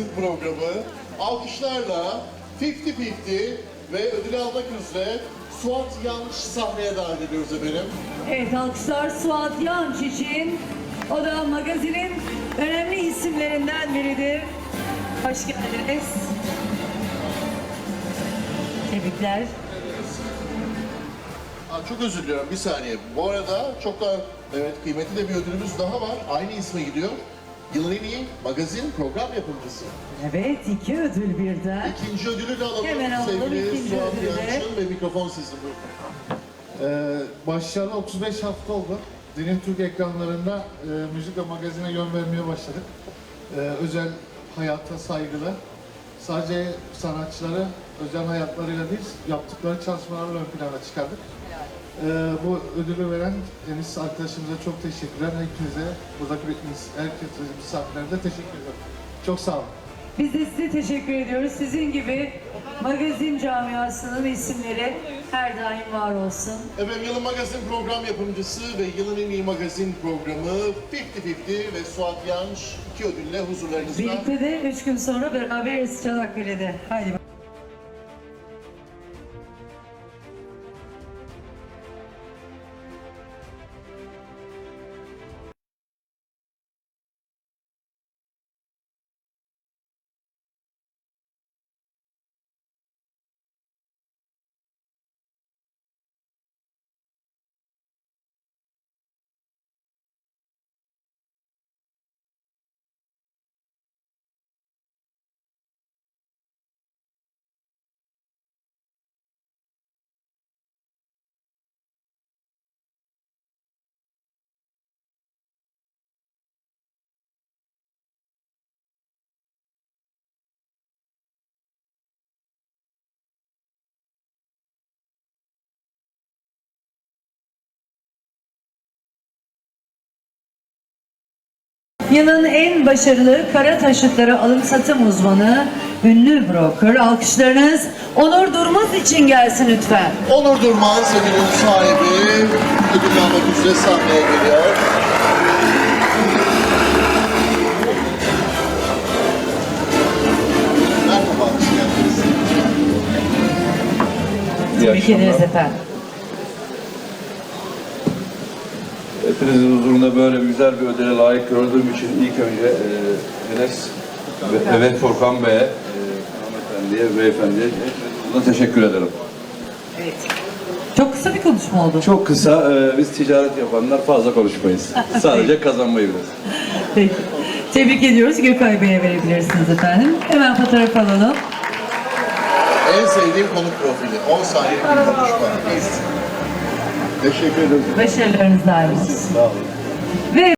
Magazin programı alkışlarla 50-50 ve ödül almak üzere Suat Yanlış sahneye davet ediyoruz efendim. Evet alkışlar Suat Yanç için. O da magazinin önemli isimlerinden biridir. Hoş geldiniz. Tebrikler. Aa, çok özür diliyorum bir saniye. Bu arada çok da evet kıymetli de bir ödülümüz daha var. Aynı isme gidiyor. Yılın en iyi magazin program yapımcısı. Evet iki ödül birden. İkinci ödülü de alalım. Hemen alalım Sevgili ikinci Suat ödülü. Yanlış'ın ve mikrofon sizin buyurun. Ee, başlayalı 35 hafta oldu. Dilin Türk ekranlarında e, müzik ve magazine yön vermeye başladık. Ee, özel hayata saygılı, sadece sanatçıları özel hayatlarıyla değil, yaptıkları çalışmalarla ön plana çıkardık. Ee, bu ödülü veren Enis arkadaşımıza çok teşekkürler. Hepinize, buradaki biz- herkese, misafirlerine teşekkür ederim. Çok sağ olun. Biz de size teşekkür ediyoruz. Sizin gibi magazin camiasının isimleri her daim var olsun. Efendim yılın magazin program yapımcısı ve yılın en iyi magazin programı 50-50 ve Suat Yanlış iki ödülle huzurlarınızda. Birlikte de üç gün sonra beraberiz Çanakkale'de. Haydi Yılın en başarılı kara taşıtları alım satım uzmanı, ünlü broker, alkışlarınız Onur Durmaz için gelsin lütfen. Onur Durmaz ödülün sahibi ödül almak üzere sahneye geliyor. Merhaba, hoş geldiniz. İyi Tebrik ederiz efendim. Hepinizin huzurunda böyle güzel bir ödüle layık gördüğüm için ilk önce e, Enes ve Evet Furkan Bey'e, e, hanımefendiye, beyefendiye hepinizin teşekkür ederim. Evet. Çok kısa bir konuşma oldu. Çok kısa, e, biz ticaret yapanlar fazla konuşmayız. Sadece kazanmayı biliriz. Peki. Tebrik ediyoruz. Gökay Bey'e verebilirsiniz efendim. Hemen fotoğraf alalım. En sevdiğim konuk profili. 10 saniye bir konuşma. Teşekkür ederim. Başarılarınız daim olsun. Sağ olun. Ve